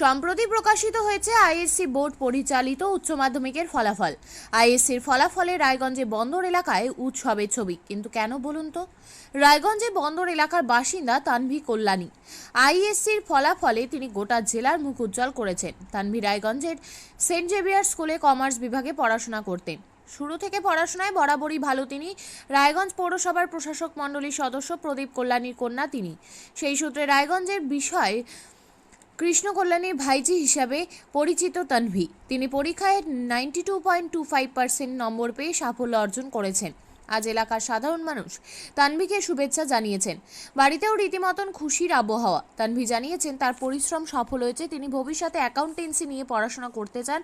সম্প্রতি প্রকাশিত হয়েছে আইএসসি বোর্ড পরিচালিত উচ্চ মাধ্যমিকের ফলাফল। আইএসসির ফলাফলে রায়গঞ্জে বন্দর এলাকায় উৎসবের ছবি। কিন্তু কেন বলুন তো? রায়গঞ্জে বন্দর এলাকার বাসিন্দা তানভি কল্যাণী। আইএসসির ফলাফলে তিনি গোটা জেলার মুখ উজ্জ্বল করেছেন। তানভি রায়গঞ্জের সেন্ট জেভিয়ার স্কুলে কমার্স বিভাগে পড়াশোনা করতেন। শুরু থেকে পড়াশোনায় বরাবরই ভালো তিনি। রায়গঞ্জ পৌরসভার প্রশাসক মণ্ডলীর সদস্য প্রদীপ কল্যাণীর কন্যা তিনি। সেই সূত্রে রায়গঞ্জের বিষয় কৃষ্ণ কল্যাণীর ভাইজি হিসাবে পরিচিত তানভি। তিনি পরীক্ষায় ninety two point two five percent নম্বর পেয়ে সাফল্য অর্জন করেছেন। আজ এলাকার সাধারণ মানুষ তানভিকে শুভেচ্ছা জানিয়েছেন। বাড়িতেও রীতিমতন খুশির আবহাওয়া। তানভি জানিয়েছেন, তার পরিশ্রম সফল হয়েছে। তিনি ভবিষ্যতে অ্যাকাউন্টেন্সি নিয়ে পড়াশোনা করতে চান।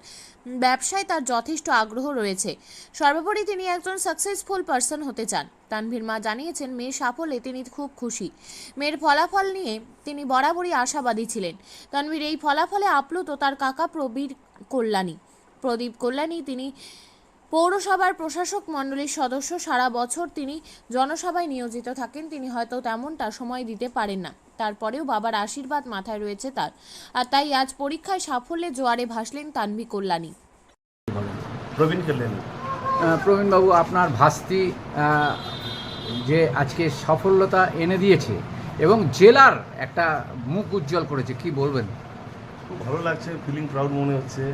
ব্যবসায় তার যথেষ্ট আগ্রহ রয়েছে। সর্বোপরি তিনি একজন সাকসেসফুল পার্সন হতে চান। তানভীর মা জানিয়েছেন মেয়ের সাফল্যে তিনি খুব খুশি। মেয়ের ফলাফল নিয়ে তিনি বরাবরই আশাবাদী ছিলেন। তানভীর এই ফলাফলে আপ্লুত তার কাকা প্রবীর কল্যাণী। প্রদীপ কল্যাণী তিনি পৌরসভার প্রশাসক মণ্ডলীর সদস্য সারা বছর তিনি জনসভায় নিয়োজিত থাকেন। তিনি হয়তো তেমনটা সময় দিতে পারেন না। তারপরেও বাবার আশীর্বাদ মাথায় রয়েছে তার। আর তাই আজ পরীক্ষায় সাফল্যে জোয়ারে ভাসলেন তানভি কল্যাণী। প্রবীণ কল্যাণী প্রবীণবাবু আপনার ভাস্তি যে আজকে সফলতা এনে দিয়েছে এবং জেলার একটা মুখ উজ্জ্বল করেছে কি বলবেন? খুব ভালো লাগছে ফিলিং প্রাউড মনে হচ্ছে।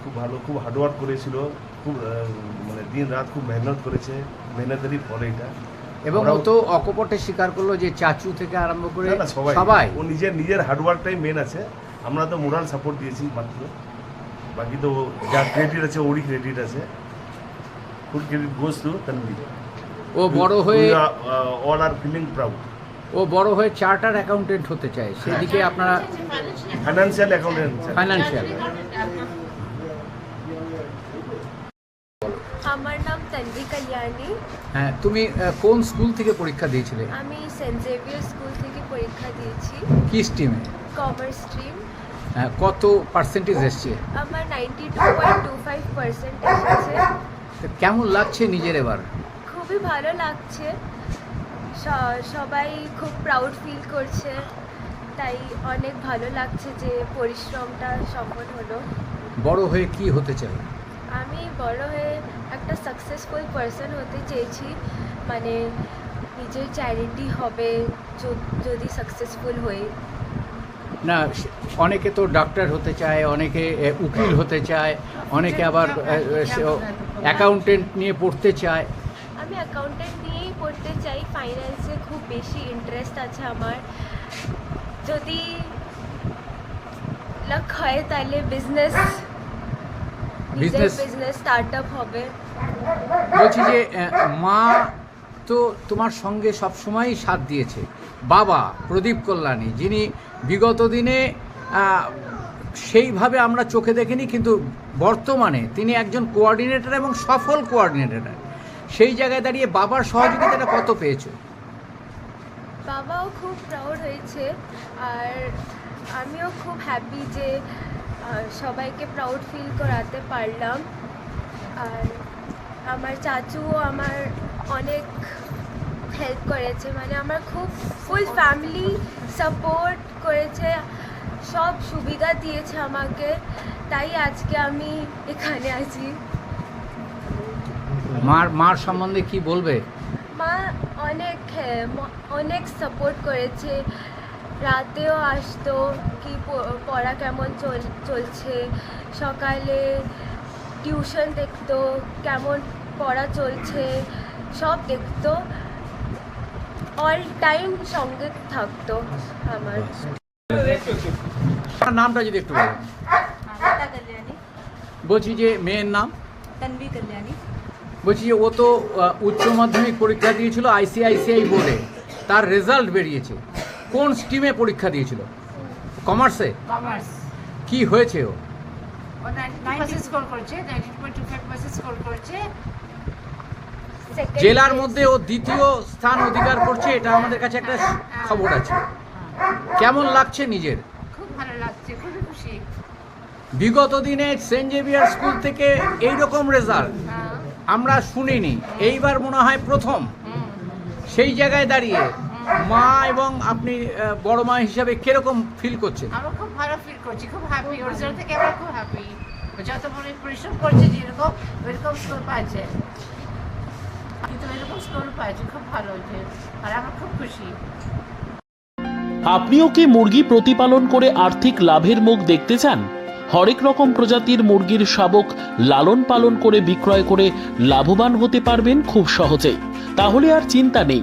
খুব ভালো খুব হার্ডওয়ার্ক করেছিল। খুব মানে দিন রাত খুব মেহনত করেছে মেহনতেরই ফল এটা। এবং ও তো অকপটে স্বীকার করল যে চাচু থেকে আরম্ভ করে সবাই। সবাই। ও নিজের নিজের হার্ডওয়ার্কটাই মেন আছে। আমরা তো মোরাল সাপোর্ট দিয়েছি মাত্র। বাকি তো যা ক্রেডিট আছে ওরই ক্রেডিট আছে। Full credit goes to Tanvi ও বড় হয়ে অল আর ফিলিং প্রাউড ও বড় হয়ে চার্টার অ্যাকাউন্টেন্ট হতে চায়। সেদিকে আপনারা ফাইন্যান্সিয়াল অ্যাকাউন্টেন্ট ফাইন্যান্সিয়াল আমার নাম তন্বী কল্যাণী হ্যাঁ তুমি কোন স্কুল থেকে পরীক্ষা দিয়েছিলে? আমি সেন্ট জেভিয়ার স্কুল থেকে পরীক্ষা দিয়েছি। কি স্ট্রিমে কমার্স স্ট্রিম কত পার্সেন্টেজ এসছে? আমার ninety two point two five percent এসেছে। তো কেমন লাগছে নিজের এবার? খুবই ভালো লাগছে। সবাই খুব প্রাউড ফিল করছে। তাই অনেক ভালো লাগছে যে পরিশ্রমটা সফল হলো। বড় হয়ে কি হতে চাই? আমি বড় হয়ে একটা সাকসেসফুল পার্সন হতে চেয়েছি। মানে নিজের চ্যারিটি হবে যদি সাকসেসফুল হই। না অনেকে তো ডাক্তার হতে চায় অনেকে উকিল হতে চায় অনেকে আবার অ্যাকাউন্টেন্ট নিয়ে পড়তে চায়। আমি অ্যাকাউন্টেন্ট নিয়েই পড়তে চাই ফাইন্যান্সে খুব বেশি ইন্টারেস্ট আছে আমার। যদি লাক হয় তাহলে বিজনেস বিজনেস স্টার্ট আপ হবে। বলছি যে মা তো তোমার সঙ্গে সব সময়ই সাথ দিয়েছে। বাবা প্রদীপ কল্যাণী যিনি বিগত দিনে সেইভাবে আমরা চোখে দেখিনি কিন্তু বর্তমানে তিনি একজন কোঅর্ডিনেটর এবং সফল কোঅর্ডিনেটর সেই জায়গায় দাঁড়িয়ে বাবার সহযোগিতাটা কত পেয়েছ? বাবাও খুব প্রাউড হয়েছে আর আমিও খুব হ্যাপি যে সবাইকে প্রাউড ফিল করাতে পারলাম। আর আমার চাচুও আমার অনেক হেল্প করেছে মানে আমার খুব ফুল ফ্যামিলি সাপোর্ট করেছে সব সুবিধা দিয়েছে আমাকে তাই আজকে আমি এখানে আছি। মার মার সম্বন্ধে কি বলবে? মা অনেক হ্যাঁ, অনেক সাপোর্ট করেছে রাতেও আসতো কি পড়া কেমন চল চলছে সকালে টিউশন দেখতো কেমন পড়া চলছে সব দেখতো। অল টাইম সঙ্গে থাকতো আমার। নামটা যদি একটু বলছি যে মেয়ের নাম? বলছি যে ও তো উচ্চ মাধ্যমিক পরীক্ষা দিয়েছিল আইসিআইসিআই বোর্ডে। তার রেজাল্ট বেরিয়েছে। কোন স্ট্রিমে পরীক্ষা দিয়েছিল? কমার্সে? কমার্স। কি হয়েছে ও? জেলার মধ্যে ও দ্বিতীয় স্থান অধিকার করছে এটা আমাদের কাছে একটা খবর আছে। কেমন লাগছে নিজের? খুব ভালো লাগছে খুবই খুশি। বিগত দিনে সেন্ট জেভিয়ার স্কুল থেকে এই রকম রেজাল্ট হ্যাঁ। আমরা শুনিনি এইবার মনে হয় প্রথম। সেই জায়গায় দাঁড়িয়ে। মা এবং আপনি বড় মা হিসাবে কীরকম ফিল করছেন? আমরা খুব ভালো ফিল করছি খুব হ্যাপি ওর জন্য থেকে আমরা খুব হ্যাপি যত মনে পরিশ্রম করছে যেরকম ওইরকম স্কোর পাচ্ছে। কিন্তু এরকম স্কোর পাচ্ছে খুব ভালো হচ্ছে আর আমরা খুব খুশি। আপনিও কি মুরগি প্রতিপালন করে আর্থিক লাভের মুখ দেখতে চান? হরেক রকম প্রজাতির মুরগির শাবক লালন পালন করে বিক্রয় করে লাভবান হতে পারবেন খুব সহজেই। তাহলে আর চিন্তা নেই।